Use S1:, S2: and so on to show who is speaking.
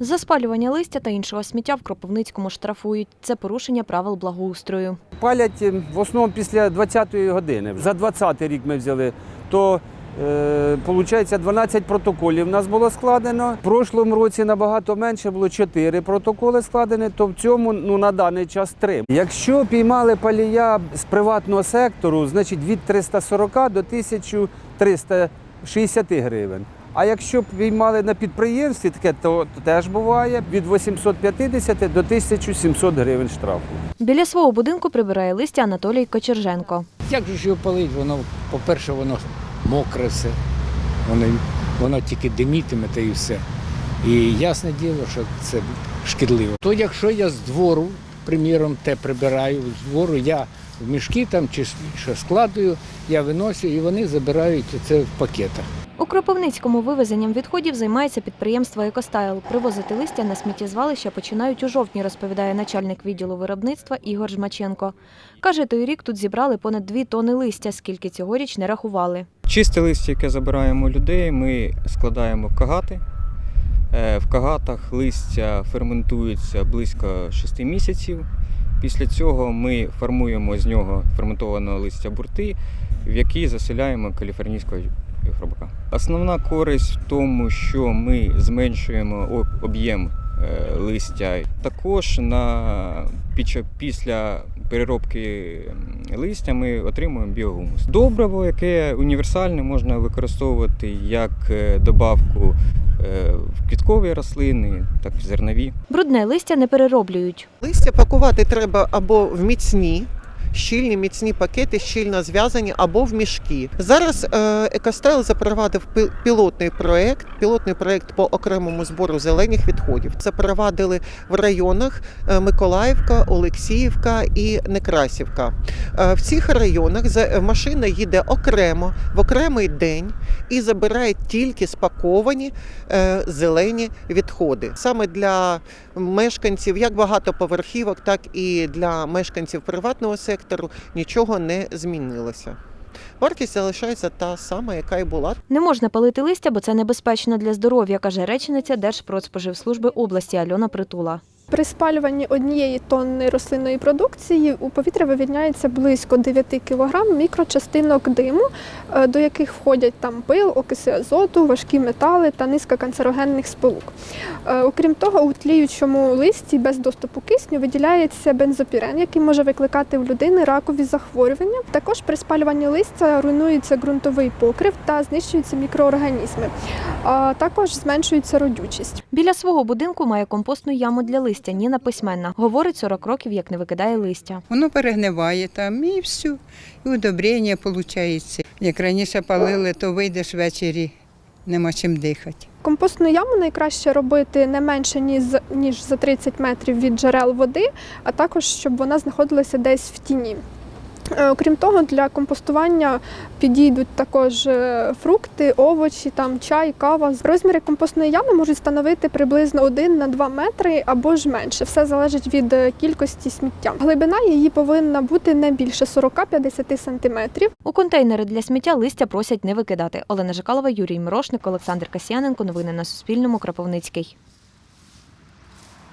S1: За спалювання листя та іншого сміття в Кропивницькому штрафують. Це порушення правил благоустрою.
S2: Палять е, в основному після 20-ї години. За 20-й рік ми взяли, то е, виходить 12 протоколів у нас було складено. В прошлому році набагато менше було 4 протоколи складені, то в цьому ну, на даний час 3. Якщо піймали палія з приватного сектору, значить від 340 до 1360 гривень. А якщо піймали на підприємстві, таке то, то теж буває від 850 до 1700 гривень штрафу.
S1: Біля свого будинку прибирає листя Анатолій Кочерженко.
S3: Як же ж його палить? Воно, по-перше, воно мокре все, воно, воно тільки димітиме та і все. І ясне діло, що це шкідливо. То якщо я з двору, приміром, те прибираю з двору, я в мішки там чи що складую, я виношу і вони забирають це в пакетах.
S1: У Кропивницькому вивезенням відходів займається підприємство «Екостайл». Привозити листя на сміттєзвалище починають у жовтні, розповідає начальник відділу виробництва Ігор Жмаченко. Каже, той рік тут зібрали понад дві тони листя, скільки цьогоріч не рахували.
S4: Чисте листя, яке забираємо людей, ми складаємо в кагати. Е, В кагатах листя ферментується близько 6 місяців. Після цього ми формуємо з нього ферментованого листя бурти, в які заселяємо каліфорнійського хробака. Основна користь в тому, що ми зменшуємо об'єм е, листя. Також на, після переробки листя ми отримуємо біогумус. Добриво, яке універсальне, можна використовувати як е, добавку е, в квіткові рослини, так і в зернові.
S1: Брудне листя не перероблюють.
S5: Листя пакувати треба або в міцні. Щільні міцні пакети, щільно зв'язані або в мішки. Зараз е, Екостайл запровадив пі- пілотний проект, пілотний проект по окремому збору зелених відходів. Запровадили в районах е, Миколаївка, Олексіївка і Некрасівка. Е, в цих районах машина їде окремо в окремий день і забирає тільки спаковані зелені відходи. Саме для мешканців як багатоповерхівок, так і для мешканців приватного сектору нічого не змінилося. Вартість залишається та сама, яка й була.
S1: Не можна палити листя, бо це небезпечно для здоров'я, каже речниця Держпродспоживслужби області Альона Притула.
S6: При спалюванні однієї тонни рослинної продукції у повітря вивільняється близько 9 кг мікрочастинок диму, е, до яких входять там пил, окиси азоту, важкі метали та низка канцерогенних сполук. Е, Окрім того, у тліючому листі без доступу кисню виділяється бензопірен, який може викликати в людини ракові захворювання. Також при спалюванні листя руйнується ґрунтовий покрив та знищуються мікроорганізми. А також зменшується родючість.
S1: Біля свого будинку має компостну яму для листя Ніна Письменна. Говорить, 40 років як не викидає листя.
S7: Воно перегниває там і все, і удобрення виходить. Як раніше палили, то вийдеш ввечері, нема чим дихати.
S6: Компостну яму найкраще робити не менше ніж, ніж за 30 метрів від джерел води, а також щоб вона знаходилася десь в тіні. Е, Окрім того, для компостування підійдуть також е, фрукти, овочі, там чай, кава. Розміри компостної ями можуть становити приблизно 1 на 2 метри або ж менше. Все залежить від е, кількості сміття. Глибина її повинна бути не більше 40-50 сантиметрів.
S1: У контейнери для сміття листя просять не викидати. Олена Жикалова, Юрій Мирошник, Олександр Касьяненко. Новини на Суспільному. Кропивницький.